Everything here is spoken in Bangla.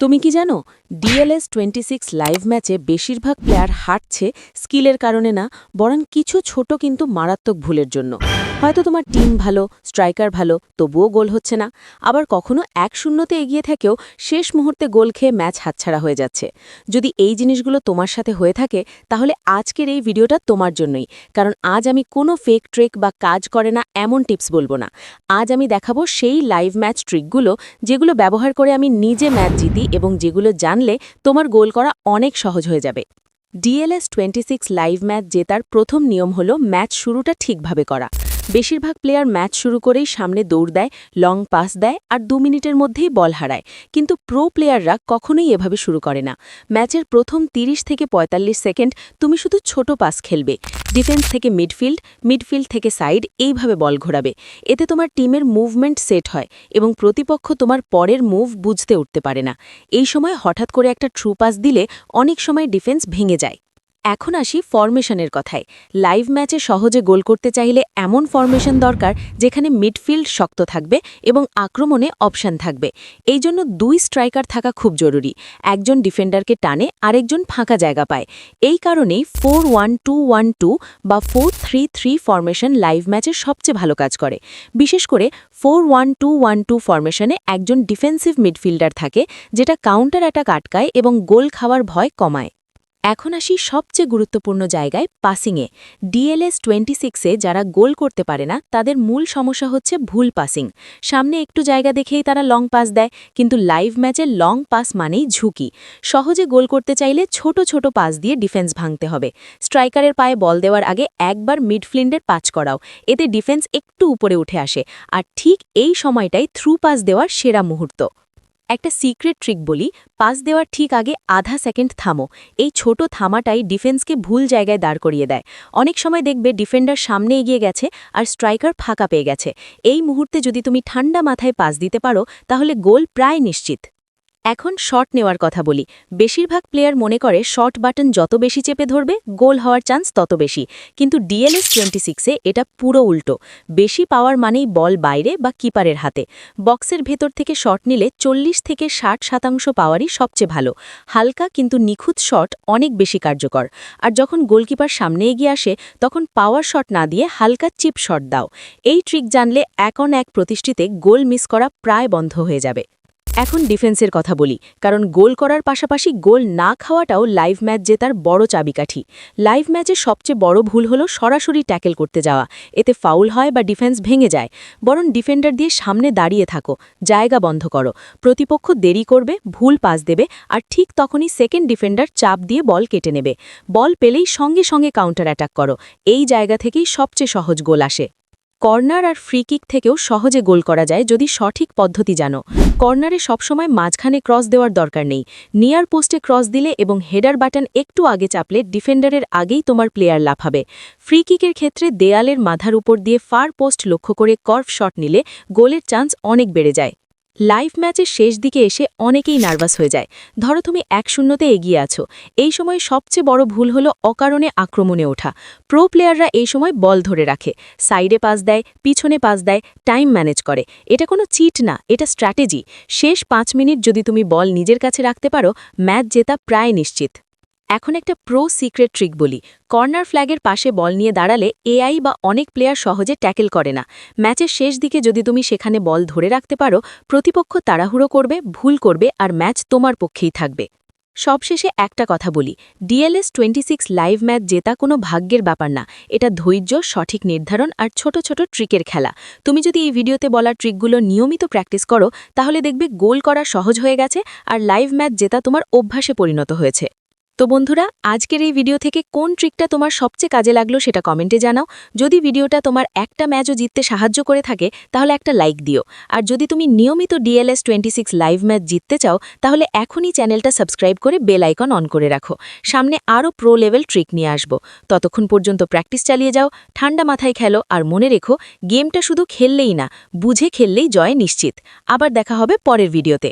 তুমি কি জানো? ডিএলএস টোয়েন্টি সিক্স লাইভ ম্যাচে বেশিরভাগ প্লেয়ার হাঁটছে স্কিলের কারণে না, বরং কিছু ছোট কিন্তু মারাত্মক ভুলের জন্য। হয়তো তোমার টিম ভালো, স্ট্রাইকার ভালো, তবুও গোল হচ্ছে না। আবার কখনো এক শূন্যতে এগিয়ে থেকেও শেষ মুহূর্তে গোল খেয়ে ম্যাচ হাতছাড়া হয়ে যাচ্ছে। যদি এই জিনিসগুলো তোমার সাথে হয়ে থাকে, তাহলে আজকের এই ভিডিওটা তোমার জন্যই। কারণ আজ আমি কোনো ফেক ট্রেক বা কাজ করে না, এমন টিপস বলব না। আজ আমি দেখাবো সেই লাইভ ম্যাচ ট্রিকগুলো যেগুলো ব্যবহার করে আমি নিজে ম্যাচ জিতি এবং যেগুলো জানলে তোমার গোল করা অনেক সহজ হয়ে যাবে। DLS twenty six live match জেতার প্রথম নিয়ম হল ম্যাচ শুরুটা ঠিকভাবে করা। বেশিরভাগ প্লেয়ার ম্যাচ শুরু করেই সামনে দৌড় দেয় লং পাস দেয় আর দু মিনিটের মধ্যেই বল হারায়। কিন্তু প্রো প্লেয়াররা কখনোই এভাবে শুরু করে না। ম্যাচের প্রথম ৩০ থেকে ৪৫ সেকেন্ড তুমি শুধু ছোট পাস খেলবে। ডিফেন্স থেকে মিডফিল্ড মিডফিল্ড থেকে সাইড এইভাবে বল ঘোরাবে। এতে তোমার টিমের মুভমেন্ট সেট হয় এবং প্রতিপক্ষ তোমার পরের মুভ বুঝতে উঠতে পারে না। এই সময় হঠাৎ করে একটা ট্রু পাস দিলে অনেক সময় ডিফেন্স ভেঙে যায়। এখন আসি ফরমেশনের কথায়। লাইভ ম্যাচে সহজে গোল করতে চাইলে এমন ফরমেশন দরকার যেখানে মিডফিল্ড শক্ত থাকবে এবং আক্রমণে অপশান থাকবে। এই জন্য দুই স্ট্রাইকার থাকা খুব জরুরি। একজন ডিফেন্ডারকে টানে, আরেকজন ফাঁকা জায়গা পায়। এই কারণেই four one two one two বা four three three formation live ম্যাচে সবচেয়ে ভালো কাজ করে। বিশেষ করে four one two one two ফরমেশনে একজন ডিফেন্সিভ মিডফিল্ডার থাকে, যেটা কাউন্টার অ্যাটাক আটকায় এবং গোল খাওয়ার ভয় কমায়। এখন আসি সবচেয়ে গুরুত্বপূর্ণ জায়গায় পাসিংয়ে ডিএলএস টোয়েন্টি সিক্সে যারা গোল করতে পারে না, তাদের মূল সমস্যা হচ্ছে ভুল পাসিং সামনে একটু জায়গা দেখেই তারা লং পাস দেয়, কিন্তু লাইভ ম্যাচে লং পাস মানেই ঝুঁকি। সহজে গোল করতে চাইলে ছোট ছোট পাস দিয়ে ডিফেন্স ভাঙতে হবে। স্ট্রাইকারের পায়ে বল দেওয়ার আগে একবার মিডফিল্ডের পাচ করাও। এতে ডিফেন্স একটু উপরে উঠে আসে। আর ঠিক এই সময়টাই থ্রু পাস দেওয়ার সেরা মুহূর্ত। একটা সিক্রেট ট্রিক বলি পাস দেওয়ার ঠিক আগে আধা সেকেন্ড থামো। এই ছোট থামাটাই ডিফেন্সকে ভুল জায়গায় দাঁড় করিয়ে দেয়। অনেক সময় দেখবে ডিফেন্ডার সামনে এগিয়ে গেছে আর স্ট্রাইকার ফাঁকা পেয়ে গেছে। এই মুহূর্তে যদি তুমি ঠান্ডা মাথায় পাস দিতে পারো, তাহলে গোল প্রায় নিশ্চিত। এখন শট নেওয়ার কথা বলি। বেশিরভাগ প্লেয়ার মনে করে শট বাটন যত বেশি চেপে ধরবে, গোল হওয়ার চান্স তত বেশি। কিন্তু ডিএলএস টোয়েন্টি সিক্সে এটা পুরো উল্টো। বেশি পাওয়ার মানেই বল বাইরে বা কিপারের হাতে। বক্সের ভেতর থেকে শট নিলে চল্লিশ থেকে ষাট শতাংশ পাওয়ারই সবচেয়ে ভালো। হালকা কিন্তু নিখুঁত শট অনেক বেশি কার্যকর। আর যখন গোলকিপার সামনে এগিয়ে আসে, তখন পাওয়ার শট না দিয়ে হালকা চিপ শট দাও। এই ট্রিক জানলে এক অন এক প্রতিষ্ঠিতে গোল মিস করা প্রায় বন্ধ হয়ে যাবে। এখন ডিফেন্সের কথা বলি, কারণ গোল করার পাশাপাশি গোল না খাওয়াটাও লাইভ ম্যাচ জেতার বড় চাবিকাঠি। লাইভ ম্যাচে সবচেয়ে বড় ভুল হলো সরাসরি ট্যাকেল করতে যাওয়া, এতে ফাউল হয় বা ডিফেন্স ভেঙে যায়। বরং ডিফেন্ডার দিয়ে সামনে দাঁড়িয়ে থাকো, জায়গা বন্ধ করো, প্রতিপক্ষ দেরি করবে, ভুল পাস দেবে আর ঠিক তখনই সেকেন্ড ডিফেন্ডার চাপ দিয়ে বল কেটে নেবে। বল পেলেই সঙ্গে সঙ্গে কাউন্টার অ্যাটাক করো, এই জায়গা থেকেই সবচেয়ে সহজ গোল আসে। কর্নার আর ফ্রি কিক থেকেও সহজে গোল করা যায় যদি সঠিক পদ্ধতি জানো। কর্নারে সবসময় মাঝখানে ক্রস দেওয়ার দরকার নেই। নিয়ার পোস্টে ক্রস দিলে এবং হেডার বাটন একটু আগে চাপলে ডিফেন্ডারের আগেই তোমার প্লেয়ার লাফাবে ফ্রি কিকের ক্ষেত্রে দেয়ালের মাথার উপর দিয়ে ফার পোস্ট লক্ষ্য করে কর্ফ শট নিলে গোলের চান্স অনেক বেড়ে যায়। লাইভ ম্যাচের শেষ দিকে এসে অনেকেই নার্ভাস হয়ে যায়। ধরো তুমি এক শূন্যতে এগিয়ে আছো। এই সময় সবচেয়ে বড় ভুল হলো অকারণে আক্রমণে ওঠা। প্রো প্লেয়াররা এই সময় বল ধরে রাখে। সাইডে পাস দেয়, পিছনে পাস দেয়, টাইম ম্যানেজ করে। এটা কোনো চিট না, এটা স্ট্র্যাটেজি। শেষ পাঁচ মিনিট যদি তুমি বল নিজের কাছে রাখতে পারো, ম্যাচ জেতা প্রায় নিশ্চিত। এখন একটা প্রো সিক্রেট ট্রিক বলি। কর্নার ফ্ল্যাগের পাশে বল নিয়ে দাঁড়ালে এআই বা অনেক প্লেয়ার সহজে ট্যাকেল করে না। ম্যাচের শেষ দিকে যদি তুমি সেখানে বল ধরে রাখতে পারো, প্রতিপক্ষ তাড়াহুড়ো করবে, ভুল করবে আর ম্যাচ তোমার পক্ষেই থাকবে। সবশেষে একটা কথা বলি। DLS twenty six live match জেতা কোনো ভাগ্যের ব্যাপার না। এটা ধৈর্য, সঠিক নির্ধারণ আর ছোট ছোট ট্রিকের খেলা। তুমি যদি এই ভিডিওতে বলা ট্রিকগুলো নিয়মিত প্র্যাকটিস করো, তাহলে দেখবে গোল করা সহজ হয়ে গেছে আর লাইভ ম্যাচ জেতা তোমার অভ্যাসে পরিণত হয়েছে। তো বন্ধুরা, আজকের এই ভিডিও থেকে কোন ট্রিকটা তোমার সবচেয়ে কাজে লাগল সেটা কমেন্টে জানাও। যদি ভিডিওটা তোমার একটা ম্যাচও জিততে সাহায্য করে থাকে, তাহলে একটা লাইক দিও। আর যদি তুমি নিয়মিত DLS twenty six live match জিততে চাও, তাহলে এখনই চ্যানেলটা সাবস্ক্রাইব করে বেল আইকন অন করে রাখো। সামনে আরও প্রো লেভেল ট্রিক নিয়ে আসব। ততক্ষণ পর্যন্ত প্র্যাকটিস চালিয়ে যাও, ঠান্ডা মাথায় খেলো আর মনে রেখো গেমটা শুধু খেললেই না, বুঝে খেললেই জয় নিশ্চিত। আবার দেখা হবে পরের ভিডিওতে